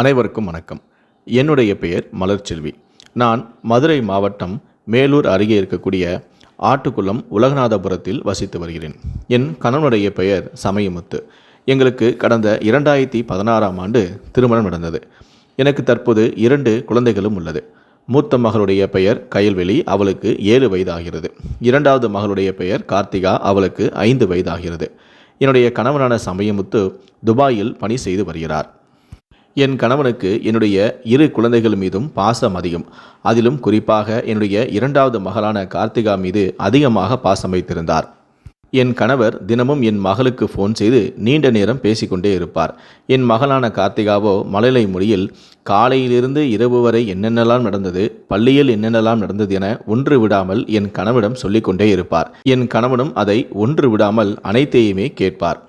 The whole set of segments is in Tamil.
அனைவருக்கும் வணக்கம். என்னுடைய பெயர் மலர்ச்செல்வி நான் மதுரை மாவட்டம் மேலூர் அருகே இருக்கக்கூடிய ஆட்டுக்குளம் உலகநாதபுரத்தில் வசித்து வருகிறேன். என் கணவனுடைய பெயர் சமயமுத்து. எங்களுக்கு கடந்த இரண்டாயிரத்தி பதினாறாம் ஆண்டு திருமணம் நடந்தது. எனக்கு தற்போது இரண்டு குழந்தைகளும் உள்ளது. மூத்த மகளுடைய பெயர் கயல்வெளி அவளுக்கு ஏழு வயதாகிறது. இரண்டாவது மகளுடைய பெயர் கார்த்திகா அவளுக்கு ஐந்து வயதாகிறது. என்னுடைய கணவனான சமயமுத்து துபாயில் பணி செய்து வருகிறார். என் கணவனுக்கு என்னுடைய இரு குழந்தைகள் மீதும் பாசம் அதிகம். அதிலும் குறிப்பாக என்னுடைய இரண்டாவது மகளான கார்த்திகா மீது அதிகமாக பாசம் வைத்திருந்தார். என் கணவர் தினமும் என் மகளுக்கு ஃபோன் செய்து நீண்ட நேரம் பேசிக்கொண்டே இருப்பார். என் மகளான கார்த்திகாவோ மழலை மொழியில் காலையிலிருந்து இரவு வரை என்னென்னலாம் நடந்தது பள்ளியில் என்னென்னலாம் நடந்தது என ஒன்று விடாமல் என் கணவனிடம் சொல்லிக்கொண்டே இருப்பார். என் கணவனும் அதை ஒன்று விடாமல் அனைத்தையுமே கேட்பார்.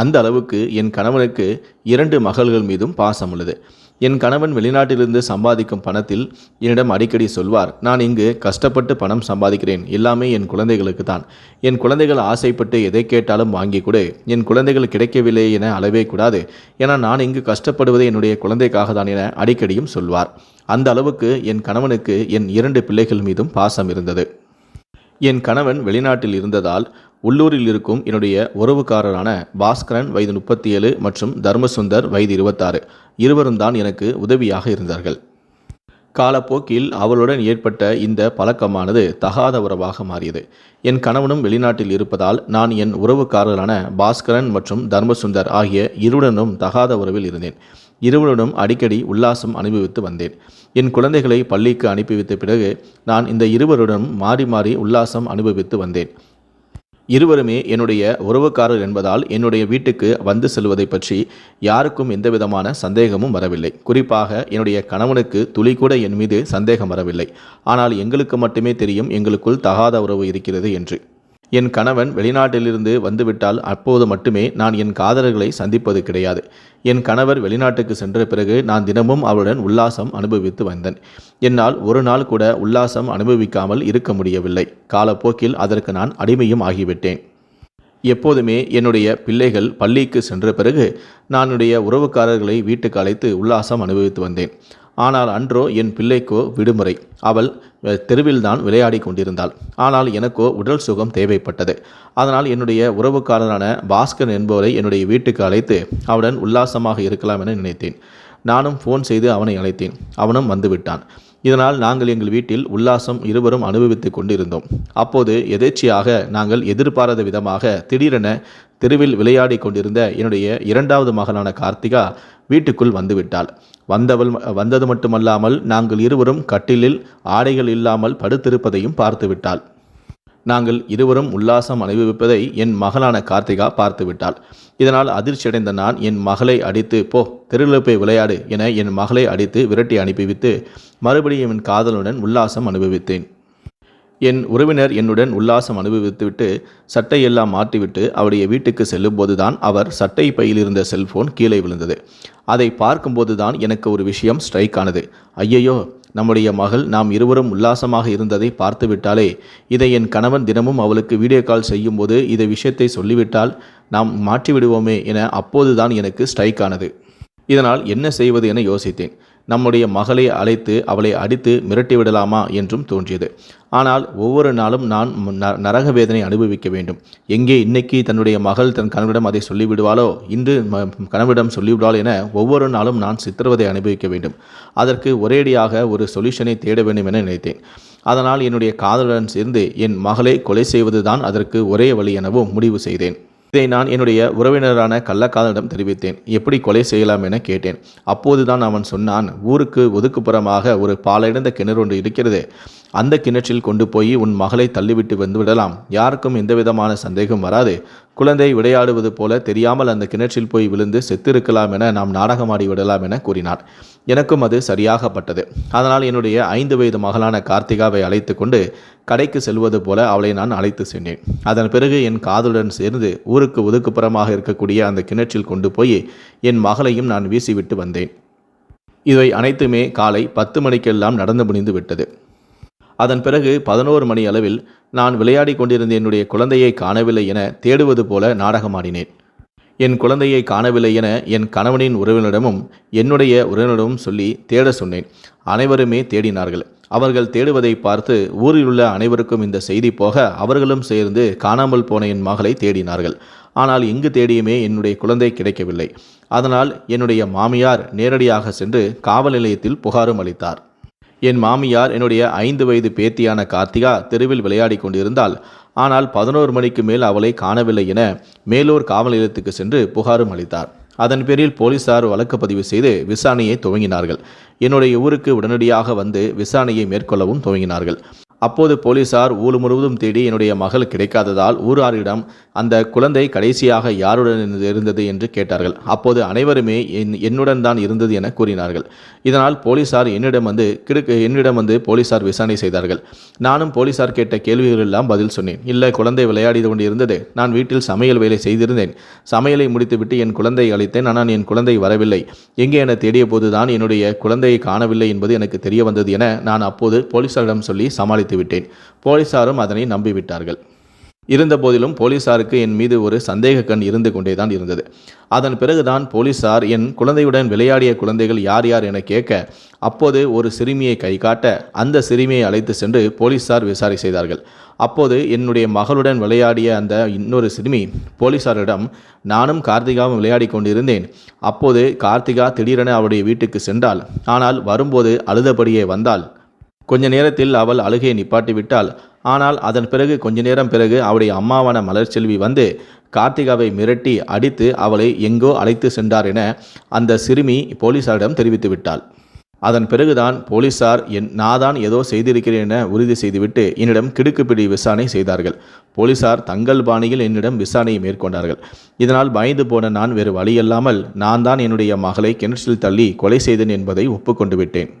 அந்த அளவுக்கு என் கணவனுக்கு இரண்டு மகள்கள் மீதும் பாசம் உள்ளது. என் கணவன் வெளிநாட்டிலிருந்து சம்பாதிக்கும் பணத்தில் என்னிடம் அடிக்கடி சொல்வார் நான் இங்கு கஷ்டப்பட்டு பணம் சம்பாதிக்கிறேன். எல்லாமே என் குழந்தைகளுக்கு தான். என் குழந்தைகள் ஆசைப்பட்டு எதை கேட்டாலும் வாங்கி கொடு. என் குழந்தைகள் கிடைக்கவில்லை என அளவே கூடாது. என நான் இங்கு கஷ்டப்படுவது என்னுடைய குழந்தைக்காக தான் என அடிக்கடியும் சொல்வார். அந்த அளவுக்கு என் கணவனுக்கு என் இரண்டு பிள்ளைகள் மீதும் பாசம் இருந்தது. என் கணவன் வெளிநாட்டில் இருந்ததால் உள்ளூரில் இருக்கும் என்னுடைய உறவுக்காரரான பாஸ்கரன் வயது முப்பத்தி ஏழு மற்றும் தர்மசுந்தர் வயது இருபத்தாறு. இருவரும் தான் எனக்கு உதவியாக இருந்தார்கள். காலப்போக்கில் அவளுடன் ஏற்பட்ட இந்த பழக்கமானது தகாத உறவாக மாறியது. என் கணவனும் வெளிநாட்டில் இருப்பதால் நான் என் உறவுக்காரரான பாஸ்கரன் மற்றும் தர்மசுந்தர் ஆகிய இருவருடனும் தகாத உறவில் இருந்தேன். இருவருடனும் அடிக்கடி உல்லாசம் அனுபவித்து வந்தேன். என் குழந்தைகளை பள்ளிக்கு அனுப்பி வைத்த பிறகு நான் இந்த இருவருடனும் மாறி மாறி உல்லாசம் அனுபவித்து வந்தேன். இருவருமே என்னுடைய உறவுக்காரர் என்பதால் என்னுடைய வீட்டுக்கு வந்து செல்வதை பற்றி யாருக்கும் எந்தவிதமான சந்தேகமும் வரவில்லை. குறிப்பாக என்னுடைய கணவனுக்கு துளி கூட என் மீது சந்தேகம் வரவில்லை. ஆனால் எங்களுக்கு மட்டுமே தெரியும் எங்களுக்குள் தகாத உறவு இருக்கிறது என்று. என் கணவன் வெளிநாட்டிலிருந்து வந்துவிட்டால் அப்போது மட்டுமே நான் என் காதலர்களை சந்திப்பது கிடையாது. என் கணவர் வெளிநாட்டுக்கு சென்ற பிறகு நான் தினமும் அவளுடன் உல்லாசம் அனுபவித்து வந்தேன். என்னால் ஒரு நாள் கூட உல்லாசம் அனுபவிக்காமல் இருக்க முடியவில்லை. காலப்போக்கில் அதற்கு நான் அடிமையும் ஆகிவிட்டேன். எப்போதுமே என்னுடைய பிள்ளைகள் பள்ளிக்கு சென்ற பிறகு நானுடைய உறவுக்காரர்களை வீட்டுக்கு அழைத்து உல்லாசம் அனுபவித்து வந்தேன். ஆனால் அன்றோ என் பிள்ளைக்கோ விடுமுறை. அவள் தெருவில் தான் விளையாடி கொண்டிருந்தாள். ஆனால் எனக்கோ உடல் சுகம் தேவைப்பட்டது. அதனால் என்னுடைய உறவுக்காரரான பாஸ்கர் என்பவரை என்னுடைய வீட்டுக்கு அழைத்து அவனுடன் உல்லாசமாக இருக்கலாம் என நினைத்தேன். நானும் ஃபோன் செய்து அவனை அழைத்தேன். அவனும் வந்துவிட்டான். இதனால் நாங்கள் எங்கள் வீட்டில் உல்லாசம் இருவரும் அனுபவித்து கொண்டிருந்தோம். அப்போது எதேச்சியாக நாங்கள் எதிர்பாராத விதமாக திடீரென தெருவில் விளையாடி கொண்டிருந்த என்னுடைய இரண்டாவது மகனான கார்த்திகா வீட்டுக்குள் வந்துவிட்டாள். வந்தவள் வந்தது மட்டுமல்லாமல் நாங்கள் இருவரும் கட்டிலில் ஆடைகள் இல்லாமல் படுத்திருப்பதையும் பார்த்துவிட்டாள். நாங்கள் இருவரும் உல்லாசம் அனுபவிப்பதை என் மகளான கார்த்திகா பார்த்துவிட்டாள். இதனால் அதிர்ச்சியடைந்த நான் என் மகளை அடித்து போ தெருவில் போய் விளையாடு என என் மகளை அடித்து விரட்டி அனுப்பிவித்து மறுபடியும் என் காதலுடன் உல்லாசம் அனுபவித்தேன். என் உறவினர் என்னுடன் உல்லாசம் அனுபவித்துவிட்டு சட்டையெல்லாம் மாற்றிவிட்டு அவருடைய வீட்டுக்கு செல்லும்போதுதான் அவர் சட்டை பையில் இருந்த செல்போன் கீழே விழுந்தது. அதை பார்க்கும்போதுதான் எனக்கு ஒரு விஷயம் ஸ்ட்ரைக் ஆனது. ஐயையோ நம்முடைய மகள் நாம் இருவரும் உல்லாசமாக இருந்ததை பார்த்துவிட்டாலே இதை என் கணவன் தினமும் அவளுக்கு வீடியோ கால் செய்யும்போது இதை விஷயத்தை சொல்லிவிட்டால் நாம் மாற்றிவிடுவோமே என அப்போதுதான் எனக்கு ஸ்ட்ரைக் ஆனது. இதனால் என்ன செய்வது என யோசித்தேன். நம்முடைய மகளை அழைத்து அவளை அடித்து மிரட்டி விடலாமா என்றும் தோன்றியது. ஆனால் ஒவ்வொரு நாளும் நான் நரக வேதனை அனுபவிக்க வேண்டும். எங்கே இன்னைக்கு தன்னுடைய மகள் தன் கணவனிடம் அதை சொல்லிவிடுவாளோ? இன்று கணவனிடம் சொல்லிவிடுவாள் என ஒவ்வொரு நாளும் நான் சித்திரவதை அனுபவிக்க வேண்டும். அதற்கு ஒரேடியாக ஒரு சொல்யூஷனை தேட வேண்டும் என நினைத்தேன். அதனால் என்னுடைய காதலுடன் சேர்ந்து என் மகளை கொலை செய்வதுதான் அதற்கு ஒரே வழி எனவும் முடிவு செய்தேன். இதை நான் என்னுடைய உறவினரான கள்ளக்காதனிடம் தெரிவித்தேன். எப்படி கொலை செய்யலாம் என கேட்டேன். அப்போதுதான் அவன் சொன்னான் ஊருக்கு ஒதுக்குப்புறமாக ஒரு பாலடைந்த கிணறு ஒன்று இருக்கிறது. அந்த கிணற்றில் கொண்டு போய் உன் மகளை தள்ளிவிட்டு வந்து விடலாம். யாருக்கும் எந்தவிதமான சந்தேகம் வராது. குழந்தை விளையாடுவது போல தெரியாமல் அந்த கிணற்றில் போய் விழுந்து செத்திருக்கலாம் என நாம் நாடகமாடி விடலாம் என கூறினார் எனக்கும் அது சரியாகப்பட்டது. அதனால் என்னுடைய ஐந்து வயது மகளான கார்த்திகாவை அழைத்து கொண்டு கடைக்கு செல்வது போல அவளை நான் அழைத்து சென்றேன். அதன் பிறகு என் காதலுடன் சேர்ந்து ஊருக்கு ஒதுக்குப்புறமாக இருக்கக்கூடிய அந்த கிணற்றில் கொண்டு போய் என் மகளையும் நான் வீசிவிட்டு வந்தேன். இவை அனைத்துமே காலை பத்து மணிக்கெல்லாம் நடந்து முடிந்து விட்டது. அதன் பிறகு பதினோரு மணி அளவில் நான் விளையாடி கொண்டிருந்த என்னுடைய குழந்தையை காணவில்லை என தேடுவது போல நாடகமாடினேன். என் குழந்தையை காணவில்லை என என் கணவனின் உறவினரிடமும் என்னுடைய உறவினரிடமும் சொல்லி தேட சொன்னேன். அனைவருமே தேடினார்கள். அவர்கள் தேடுவதை பார்த்து ஊரில் உள்ள அனைவருக்கும் இந்த செய்தி போக அவர்களும் சேர்ந்து காணாமல் போன என் மகளை தேடினார்கள். ஆனால் எங்கு தேடியுமே என்னுடைய குழந்தை கிடைக்கவில்லை. அதனால் என்னுடைய மாமியார் நேரடியாக சென்று காவல் நிலையத்தில் புகாரும் அளித்தார். என் மாமியார் என்னுடைய ஐந்து வயது பேத்தியான கார்த்திகா தெருவில் விளையாடி கொண்டிருந்தால் ஆனால் பதினோரு மணிக்கு மேல் அவளை காணவில்லை என மேலூர் காவல் நிலையத்துக்கு சென்று புகாரும் அளித்தார். அதன் பேரில் போலீசார் வழக்கு பதிவு செய்து விசாரணையை துவங்கினார்கள். என்னுடைய ஊருக்கு உடனடியாக வந்து விசாரணையை மேற்கொள்ளவும் துவங்கினார்கள். அப்போது போலீசார் ஊர் முழுவதும் தேடி என்னுடைய மகள் கிடைக்காததால் ஊராரிடம் அந்த குழந்தை கடைசியாக யாருடன் இருந்தது என்று கேட்டார்கள். அப்போது அனைவருமே என் என்னுடன் தான் இருந்தது என கூறினார்கள். இதனால் போலீசார் என்னிடம் வந்து கிடுக்கு என்னிடம் வந்து போலீசார் விசாரணை செய்தார்கள். நானும் போலீசார் கேட்ட கேள்விகள் எல்லாம் பதில் சொன்னேன். இல்லை குழந்தை விளையாடி கொண்டு இருந்தது நான் வீட்டில் சமையல் வேலை செய்திருந்தேன். சமையலை முடித்துவிட்டு என் குழந்தை அழைத்தேன் ஆனால் என் குழந்தை வரவில்லை. எங்கே என தேடிய போதுதான் என்னுடைய குழந்தையை காணவில்லை என்பது எனக்கு தெரிய வந்தது என நான் அப்போது போலீசாரிடம் சொல்லி சமாளித்தேன். விட்டேன் போலீசாரும் அதனை நம்பிவிட்டார்கள். இருந்தபோதிலும் போலீசாருக்கு என் மீது ஒரு சந்தேக கண் இருந்து கொண்டேதான் இருந்தது. அதன் பிறகுதான் போலீசார் என் குழந்தையுடன் விளையாடிய குழந்தைகள் யார் யார் என கேட்க அப்போது ஒரு சிறுமியை கை காட்ட அந்த சிறுமியை அழைத்து சென்று போலீசார் விசாரணை செய்தார்கள். அப்போது என்னுடைய மகளுடன் விளையாடிய அந்த இன்னொரு சிறுமி போலீசாரிடம் நானும் கார்த்திகாவும் விளையாடி கொண்டிருந்தேன். அப்போது கார்த்திகா திடீரென அவருடைய வீட்டுக்கு சென்றாள். ஆனால் வரும்போது அழுதபடியே வந்தாள். கொஞ்ச நேரத்தில் அவள் அழுகையை நிப்பாட்டிவிட்டாள். ஆனால் அதன் பிறகு கொஞ்ச நேரம் பிறகு அவளுடைய அம்மாவான மலர்ச்செல்வி வந்து கார்த்திகாவை மிரட்டி அடித்து அவளை எங்கோ அழைத்து சென்றார் என அந்த சிறுமி போலீசாரிடம் தெரிவித்து விட்டாள். அதன் பிறகுதான் போலீசார் என் நாதான் ஏதோ செய்திருக்கிறேன் என உறுதி செய்துவிட்டு என்னிடம் கிடுக்குப்பிடி விசாரணை செய்தார்கள். போலீசார் தங்கள் பாணியில் என்னிடம் விசாரணையை மேற்கொண்டார்கள். இதனால் பயந்து போன நான் வேறு வழியில்லாமல் நான் தான் என்னுடைய மகளை கிணற்றில் தள்ளி கொலை செய்தேன் என்பதை ஒப்புக்கொண்டு விட்டேன்.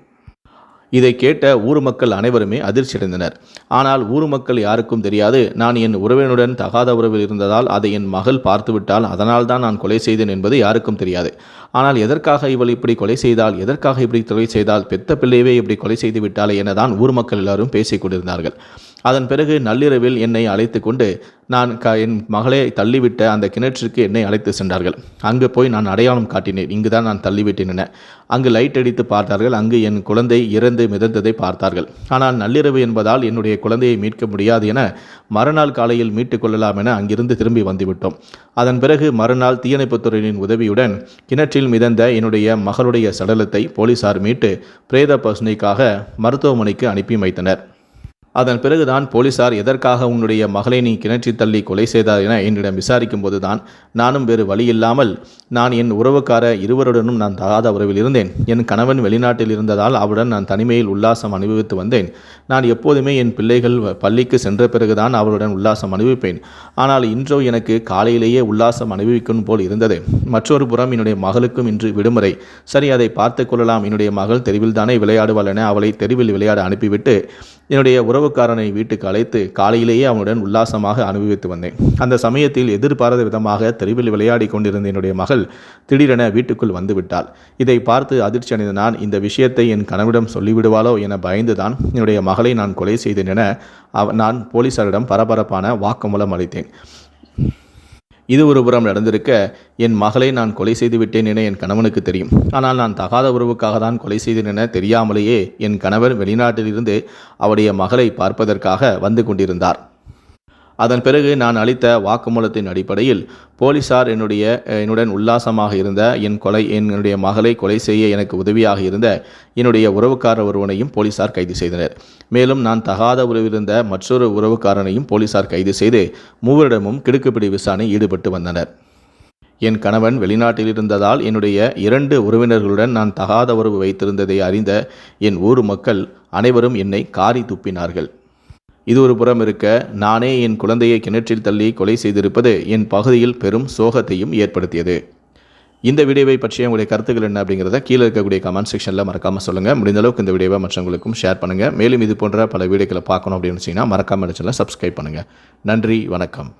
இதை கேட்ட ஊர் மக்கள் அனைவருமே அதிர்ச்சியடைந்தனர். ஆனால் ஊர் மக்கள் யாருக்கும் தெரியாது. நான் என் உறவினுடன் தகாத உறவில் இருந்ததால் அதை என் மகள் பார்த்துவிட்டால் அதனால் தான் நான் கொலை செய்தேன் என்பது யாருக்கும் தெரியாது. ஆனால் எதற்காக இவள் இப்படி கொலை செய்தால் எதற்காக இப்படி கொலை செய்தால் பெத்த பிள்ளையவே இப்படி கொலை செய்து விட்டாலே என தான் ஊர் மக்கள் எல்லாரும் பேசிக் கொண்டிருந்தார்கள். அதன் பிறகு நள்ளிரவில் என்னை அழைத்து கொண்டு நான் க என் மகளை தள்ளிவிட்ட அந்த கிணற்றிற்கு என்னை அழைத்து சென்றார்கள். அங்கு போய் நான் அடையாளம் காட்டினேன். இங்கு தான் நான் தள்ளிவிட்டேன் என. அங்கு லைட் அடித்து பார்த்தார்கள். அங்கு என் குழந்தை இறந்து மிதந்ததை பார்த்தார்கள். ஆனால் நள்ளிரவு என்பதால் என்னுடைய குழந்தையை மீட்க முடியாது என மறுநாள் காலையில் மீட்டுக் கொள்ளலாம் என அங்கிருந்து திரும்பி வந்துவிட்டோம். அதன் பிறகு மறுநாள் தீயணைப்புத்துறையினின் உதவியுடன் கிணற்றில் மிதந்த என்னுடைய மகளுடைய சடலத்தை போலீசார் மீட்டு பிரேத பசுனைக்காக மருத்துவமனைக்கு அனுப்பி வைத்தனர். அதன் பிறகுதான் போலீசார் எதற்காக உன்னுடைய மகளை நீ கிணற்றி தள்ளி கொலை செய்தார் என என்னிடம் விசாரிக்கும் போதுதான் நானும் வேறு வழி இல்லாமல் நான் என் உறவுக்கார இருவருடனும் நான் தகாத உறவில் இருந்தேன். என் கணவன் வெளிநாட்டில் இருந்ததால் அவருடன் நான் தனிமையில் உல்லாசம் அனுபவித்து வந்தேன். நான் எப்போதுமே என் பிள்ளைகள் பள்ளிக்கு சென்ற பிறகுதான் அவருடன் உல்லாசம் அனுபவிப்பேன். ஆனால் இன்றோ எனக்கு காலையிலேயே உல்லாசம் அனுபவிக்கும் போல் இருந்தது. மற்றொரு புறம் என்னுடைய மகளுக்கும் இன்று விடுமுறை. சரி அதை பார்த்து கொள்ளலாம். என்னுடைய மகள் தெருவில் தானே விளையாடுவாள் என அவளை தெருவில் விளையாட அனுப்பிவிட்டு என்னுடைய உறவு உறவுக்காரனை வீட்டுக்கு அழைத்து காலையிலேயே அவனுடன் உல்லாசமாக அனுபவித்து வந்தேன். அந்த சமயத்தில் எதிர்பாராத விதமாக தெருவில் விளையாடி கொண்டிருந்த என்னுடைய மகள் திடீரென வீட்டுக்குள் வந்துவிட்டாள் இதை பார்த்து அதிர்ச்சி அடைந்த நான் இந்த விஷயத்தை என் கணவிடம் சொல்லிவிடுவாளோ என பயந்துதான் என்னுடைய மகளை நான் கொலை செய்தேன் என அவ நான் போலீசாரிடம் பரபரப்பான வாக்குமூலம் அளித்தேன். இது ஒரு புறம் நடந்திருக்க என் மகளை நான் கொலை செய்து விட்டேன் என என் கணவனுக்கு தெரியும். ஆனால் நான் தகாத உறவுக்காக தான் கொலை செய்தேன் என தெரியாமலேயே என் கணவர் வெளிநாட்டிலிருந்து அவருடைய மகளை பார்ப்பதற்காக வந்து கொண்டிருந்தார். அதன் பிறகு நான் அளித்த வாக்குமூலத்தின் அடிப்படையில் போலீசார் என்னுடைய என்னுடன் உல்லாசமாக இருந்த என் கொலை என்னுடைய மகளை கொலை செய்ய எனக்கு உதவியாக இருந்த என்னுடைய உறவுக்கார ஒருவனையும் போலீசார் கைது செய்தனர். மேலும் நான் தகாத உறவிருந்த மற்றொரு உறவுக்காரனையும் போலீசார் கைது செய்து மூவரிடமும் கிடுக்குப்பிடி விசாரணை ஈடுபட்டு வந்தனர். என் கணவன் வெளிநாட்டில் இருந்ததால் என்னுடைய இரண்டு உறவினர்களுடன் நான் தகாத உறவு வைத்திருந்ததை அறிந்த என் ஊர் மக்கள் அனைவரும் என்னை காரி துப்பினார்கள். இது ஒரு புறம் இருக்க நானே என் குழந்தையை கிணற்றில் தள்ளி கொலை செய்திருப்பது என் பகுதியில் பெரும் சோகத்தையும் ஏற்படுத்தியது. இந்த வீடியோவை பற்றிய உங்களுடைய கருத்துக்கள் என்ன அப்படிங்கிறத கீழே இருக்கக்கூடிய கமெண்ட் செக்ஷனில் மறக்காமல் சொல்லுங்கள் முடிந்த அளவுக்கு இந்த வீடியோவை மற்றவங்களுக்கும் ஷேர் பண்ணுங்கள் மேலும் இது போன்ற பல வீடியோக்களை பார்க்கணும் அப்படின்னு வச்சிங்கன்னா மறக்காமல் சேனலை சப்ஸ்கிரைப் பண்ணுங்கள் நன்றி வணக்கம்.